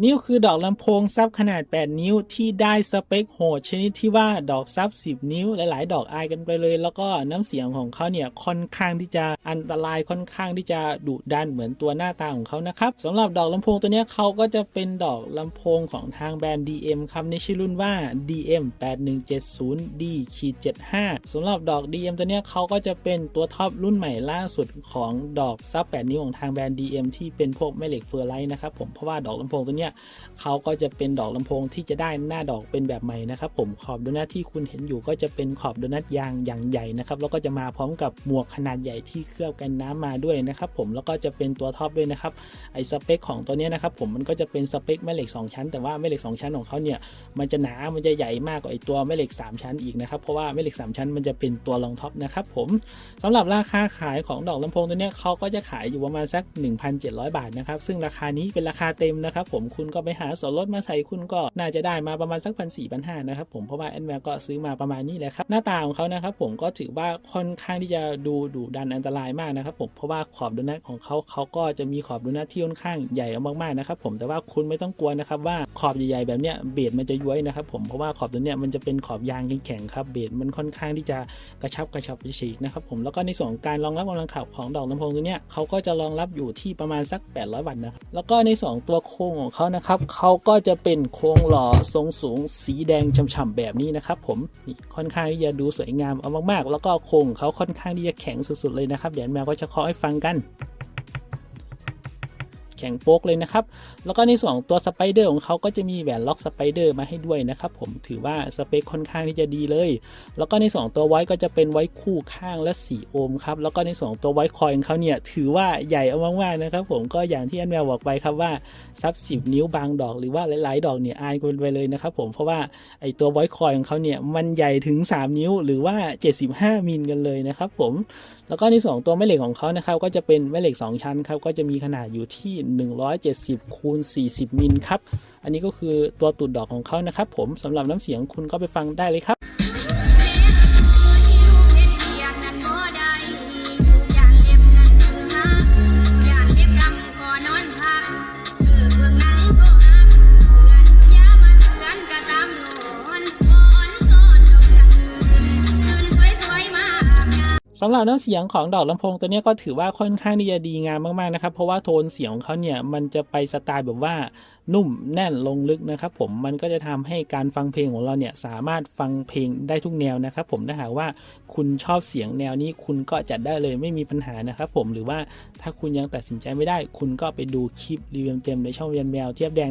นี่คือดอกลำโพงซับขนาด 8 นิ้วที่ได้สเปคโหดชนิดที่ว่าดอกซับ 10 นิ้วหลายๆ ดอกอายกันไปเลย แล้วก็น้ำเสียงของเขาเนี่ยค่อนข้างที่จะอันตรายค่อนข้างที่จะดุดันเหมือนตัวหน้าตาของเขานะครับสำหรับดอกลำโพงตัวนี้เขาก็จะเป็นดอกลำโพงของทางแบรนด์ DM ครับในชื่อรุ่นว่า DM 8170 D 75สำหรับดอก DM ตัวนี้เขาก็จะเป็นตัวท็อปรุ่นใหม่ล่าสุดของดอกซับ 8 นิ้วของทางแบรนด์ DM ที่เป็นพวกแม่เหล็กเฟอร์ไลท์นะครับผมเพราะว่าดอกลำโพงตัวนี้เนี้ยเขาก็จะเป็นดอกลำโพงที่จะได้หน้าดอกเป็นแบบใหม่นะครับ ผมขอบโดนัทที่คุณเห็นอยู่ก็จะเป็นขอบโดนัทยางอย่างใหญ่นะครับแล้วก็จะมาพร้อมกับหมวกขนาดใหญ่ที่เคลือบกันน้ำมาด้วยนะครับ ผมแล้วก็จะเป็นตัวท็อปด้วยนะครับไอสเปคของตัวนี้นะครับ ผมมันก็จะเป็นสเปคแม่เหล็ก 2 ชั้น แต่ว่าแม่เหล็ก 2 ชั้นของเขาเนี่ยมันจะหนามันจะใหญ่มากกว่าไอตัวแม่เหล็ก 3 ชั้นอีกนะครับเพราะว่าแม่เหล็ก 3 ชั้นมันจะเป็นตัวรองท็อปนะครับผมสำหรับราคาขายของดอกลำโพงตัวนี้เขาก็จะขายอยู่ประมาณสัก 1,700 บาทนะครับซึ่งราคานี้เป็นราคาเต็มนะครับ ผมคุณก็ไปหาส่วนลดมาใส่คุณก็น่าจะได้มาประมาณสักพันสี่พันห้านะครับผมเพราะว่าแอนแวร์ก็ซื้อมาประมาณนี้แหละครับหน้าตาของเขานะครับผมก็ถือว่าค่อนข้างที่จะดูดุดันอันตรายมากนะครับผมเพราะว่าขอบดูนัทของเขาเขาก็จะมีขอบดูนัทที่ค่อนข้างใหญ่มากๆนะครับผมแต่ว่าคุณไม่ต้องกลัวนะครับว่า ขอบใหญ่ๆแบบเนี้ยเบสมันจะย้วยนะครับผมเพราะว่าขอบตัวเนี้ยมันจะเป็นขอบยางแข็งๆครับเบสมันค่อนข้างที่จะกระชับกระชับฉีกนะครับผมแล้วก็ในส่วนของการรองรับกำลังขับของดอกลำโพงตัวเนี้ยเขาก็จะรองรับอยู่ที่ประมาณสัก 800 วัตต์นะครับแล้วก็ในส่วนตัวโครงของเขานะครับเขาก็จะเป็นโครงหล่อทรงสูงสีแดงฉ่ำๆแบบนี้นะครับผมนี่ค่อนข้างที่จะดูสวยงามเอามากๆ แล้วก็โครงเขาค่อนข้างที่จะแข็งสุดๆเลยนะครับเดี๋ยวแมวก็จะเคาะให้ฟังกัน ข็งโป๊กเลยนะครับ แล้วก็ในส่วนของตัวสไปเดอร์ของเขาก็จะมีแหวนล็อกสไปเดอร์มาให้ด้วยนะครับผมถือว่าสเปคค่อนข้างที่จะดีเลย แล้วก็ในส่วนตัวไว้ก็จะเป็นไว้คู่ข้างและ4โอห์มครับ แล้วก็ในส่วนตัวไว้คอยของเขาเนี่ยถือว่าใหญ่เอามากๆนะครับผมก็อย่างที่อันแมวบอกไปครับว่าซับสิบนิ้วบางดอกหรือว่าหลาย ๆ ดอกเนี่ยอายกันไปเลยนะครับผมเพราะว่าไอตัวไว้คอยของเขาเนี่ยมันใหญ่ถึง 3 นิ้วหรือว่า 75 มิลกันเลยนะครับผมแล้วก็ในส่วนตัวแม่เหล็กของเขานะครับก็จะเป็นแม่เหล็ก 2 ชั้นครับก็จะมีขนาดอยู่ที่170คูณ40 มิลครับ อันนี้ก็คือตัวตูดดอกของเขานะครับผมสำหรับน้ำเสียงคุณก็ไปฟังได้เลยครับ สำหรับน้ำเสียงของดอกลำโพงตัวนี้ก็ถือว่าค่อนข้างที่จะดีงามมากๆนะครับเพราะว่าโทนเสียงของเขาเนี่ยมันจะไปสไตล์แบบว่านุ่มแน่นลงลึกนะครับผมมันก็จะทำให้การฟังเพลงของเราเนี่ยสามารถฟังเพลงได้ทุกแนวนะครับผมถ้าหากว่าคุณชอบเสียงแนวนี้คุณก็จัดได้เลยไม่มีปัญหานะครับผมหรือว่าถ้าคุณยังตัดสินใจไม่ได้ คุณก็ไปดูคลิปรีวิวเต็มในช่องเรียนแมวเทียบแดงได้